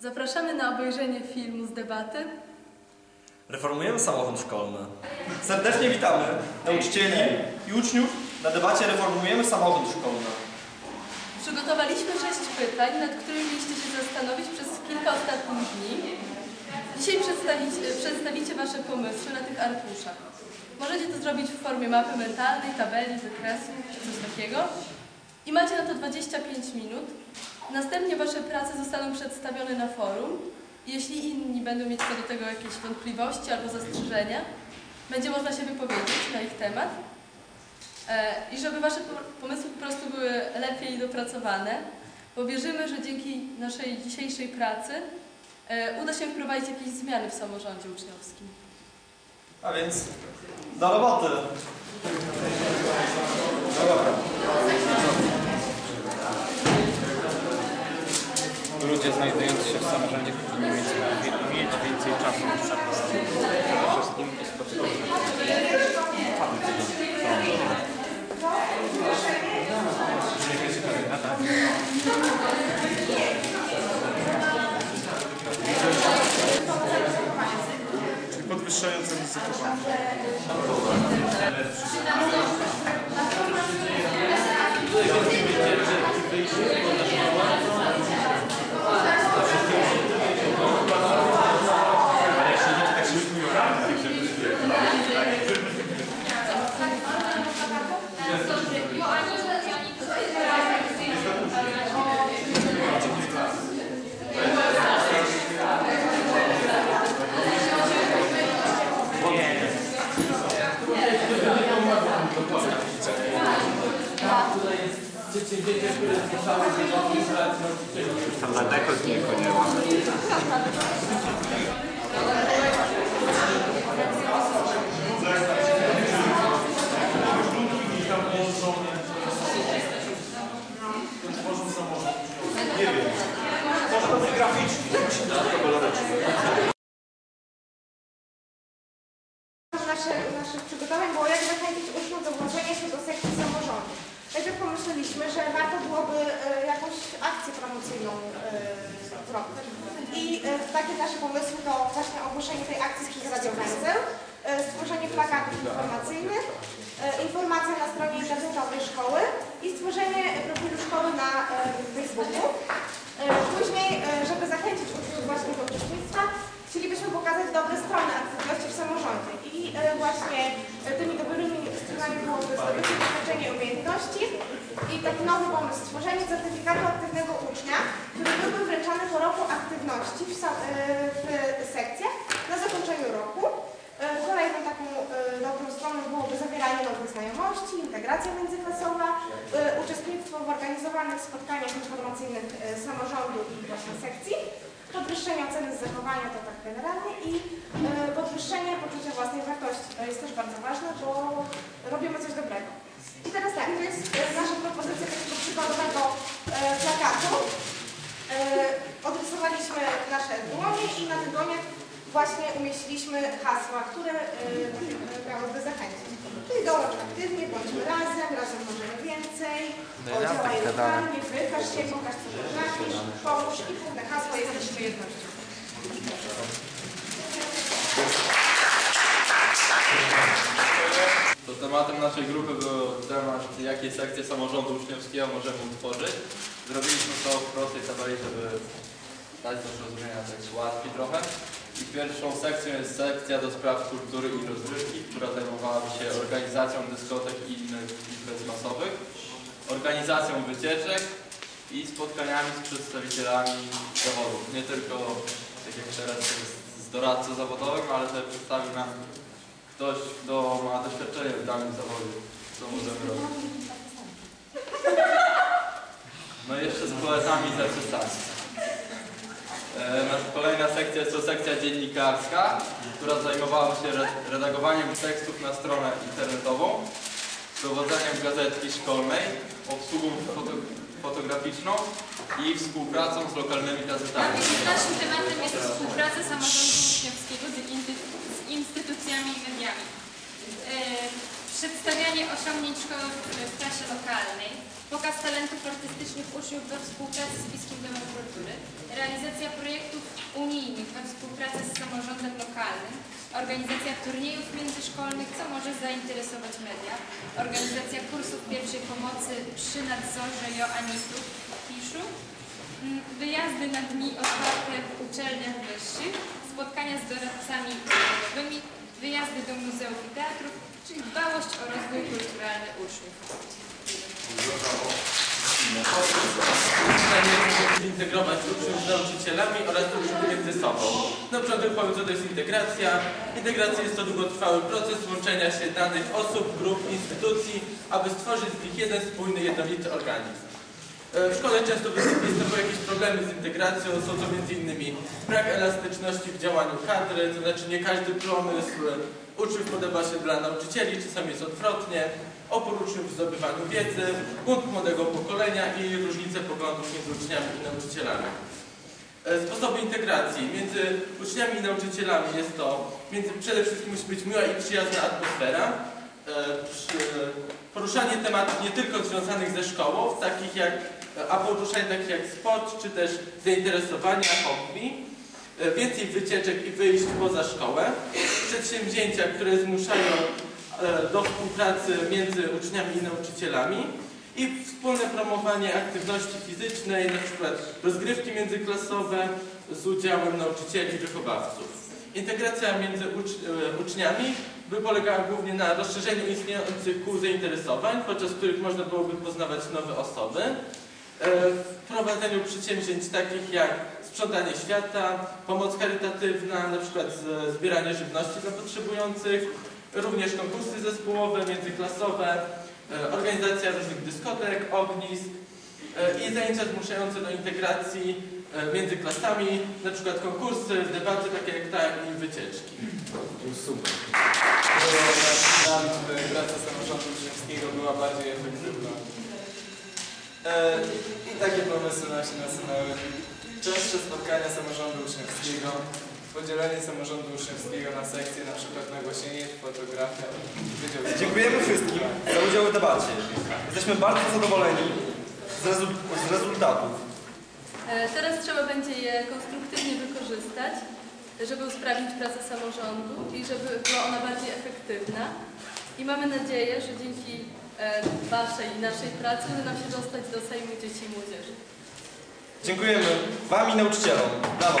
Zapraszamy na obejrzenie filmu z debaty. Reformujemy samochód szkolny. Serdecznie witamy nauczycieli i uczniów na debacie Reformujemy samochód szkolny. Przygotowaliśmy sześć pytań, nad którymi mieliście się zastanowić przez kilka ostatnich dni. Dzisiaj przedstawicie, przedstawicie Wasze pomysły na tych arkuszach. Możecie to zrobić w formie mapy mentalnej, tabeli, wykresu czy coś takiego. I macie na to 25 minut. Następnie Wasze prace zostaną przedstawione na forum. Jeśli inni będą mieć co do tego jakieś wątpliwości albo zastrzeżenia, będzie można się wypowiedzieć na ich temat. E, I żeby Wasze po- pomysły po prostu były lepiej dopracowane, bo wierzymy, że dzięki naszej dzisiejszej pracy e, uda się wprowadzić jakieś zmiany w samorządzie uczniowskim. A więc do roboty. Ludzie znajdujący się w samorządzie powinni mieć, mieć więcej czasu na Przede wszystkim tak. Czyli podwyższające ryzyko. Tam daleko z niego nie ma. nasze, naszych przygotowań było pomyśleliśmy, że warto byłoby e, jakąś akcję promocyjną e, zrobić. I e, takie nasze pomysły to właśnie ogłoszenie tej akcji z radiowęzeł, e, stworzenie plakatów informacyjnych, informacja na stronie internetowej szkoły i stworzenie profilu szkoły na Facebooku. Później, żeby zachęcić uczniów właśnie do uczestnictwa, chcielibyśmy pokazać dobre strony aktywności w samorządzie i właśnie tymi dobrymi stronami byłoby zdobycie doświadczenie umiejętności i taki nowy pomysł, stworzenie certyfikatu aktywnego ucznia, który byłby wręczany po roku aktywności w, e, w sekcjach na zakończeniu roku. E, Kolejną taką e, dobrą stroną byłoby zawieranie nowych znajomości, integracja międzyklasowa, uczestnictwo w organizowanych spotkaniach informacyjnych samorządu i właśnie sekcji, podwyższenie oceny zachowania to tak generalnie i podwyższenie poczucia własnej wartości. To jest też bardzo ważne, bo robimy coś dobrego. I teraz tak, to jest e, nasza propozycja takiego przykładowego e, plakatu. E, Odrysowaliśmy nasze dłonie i na tych dłoniach właśnie umieściliśmy hasła, które e, e, miałyby zachęcić. Czyli dołącz aktywnie, bądźmy razem, razem możemy więcej, No działaj tak gadałem. lokalnie, wykaż się, pokaż co potrafisz, pomóż i główne hasło jesteśmy jednością. To tematem naszej grupy był temat, jakie sekcje samorządu uczniowskiego możemy utworzyć. Zrobiliśmy to w prostej tabeli, żeby dać do zrozumienia tak łatwiej trochę. I pierwszą sekcją jest sekcja do spraw kultury i rozrywki, która zajmowałaby się organizacją dyskotek i innych imprez masowych, organizacją wycieczek i spotkaniami z przedstawicielami zawodów. Nie tylko, tak jak teraz jest z doradcą zawodowym, ale też przedstawi nam ktoś, kto ma doświadczenie w danym zawodzie, co możemy robić. No i jeszcze z poetami. E, nas- Kolejna sekcja jest to sekcja dziennikarska, która zajmowała się re- redagowaniem tekstów na stronę internetową, prowadzeniem gazetki szkolnej, obsługą foto fotograficzną i współpracą z lokalnymi gazetami. Naszym tematem jest współpraca samorządu uczniowskiego z, instytucjami i mediami. E, Przedstawianie osiągnięć szkoły w- lokalnej. Pokaz talentów artystycznych uczniów we współpracy z Piskim Domem Kultury. Realizacja projektów unijnych we współpracy z samorządem lokalnym. Organizacja turniejów międzyszkolnych, co może zainteresować media. Organizacja kursów pierwszej pomocy przy nadzorze Joannitów w Kiszu. Mm, Wyjazdy na dni otwarte w uczelniach wyższych, spotkania z doradcami zawodowymi, wyjazdy do muzeów i teatrów, czyli dbałość o rozwój kulturalny uczniów. Zintegrować uczniów z nauczycielami oraz uczniów między sobą. Na początek powiem, co to jest integracja. Integracja jest to długotrwały proces łączenia się danych osób, grup, instytucji, aby stworzyć z nich jeden spójny, jednolity organizm. E, W szkole często występują jakieś problemy z integracją, są to m.in. brak elastyczności w działaniu kadry, to znaczy nie każdy pomysł e, uczniów podoba się dla nauczycieli, czasami jest odwrotnie, uczniów w zdobywaniu wiedzy, bunt młodego pokolenia i różnice poglądów między uczniami i nauczycielami. E, Sposoby integracji między uczniami i nauczycielami jest to, między, przede wszystkim musi być miła i przyjazna atmosfera, e, poruszanie tematów nie tylko związanych ze szkołą, takich jak, a poruszanie takich jak sport, czy też zainteresowania, hobby, e, więcej wycieczek i wyjść poza szkołę, przedsięwzięcia, które zmuszają e, do współpracy między uczniami i nauczycielami i wspólne promowanie aktywności fizycznej, na przykład rozgrywki międzyklasowe z udziałem nauczycieli i wychowawców. Integracja między ucz e, uczniami by polegała głównie na rozszerzeniu istniejących kół zainteresowań, podczas których można byłoby poznawać nowe osoby, e, wprowadzeniu przedsięwzięć takich jak sprzątanie świata, pomoc charytatywna, na przykład zbieranie żywności dla potrzebujących, również konkursy zespołowe, międzyklasowe, e, organizacja różnych dyskotek, ognisk e, i zajęcia zmuszające do integracji e, między klasami, na przykład konkursy, debaty takie jak ta i wycieczki. Super. Praca samorządu uczniowskiego była bardziej efektywna. I takie pomysły nam się nasunęły. Częstsze spotkania samorządu uczniowskiego, podzielenie samorządu uczniowskiego na sekcje, na przykład nagłośnienie, fotografia, wydział Dziękujemy wszystkim za udział w debacie. Jesteśmy bardzo zadowoleni z, z rezultatów. E, Teraz trzeba będzie je konstruktywnie wykorzystać, żeby usprawnić pracę samorządu i żeby była ona bardziej efektywna. I mamy nadzieję, że dzięki e, Waszej i naszej pracy uda nam się dostać do Sejmu Dzieci i Młodzieży. Dziękujemy Wam i nauczycielom. Brawo.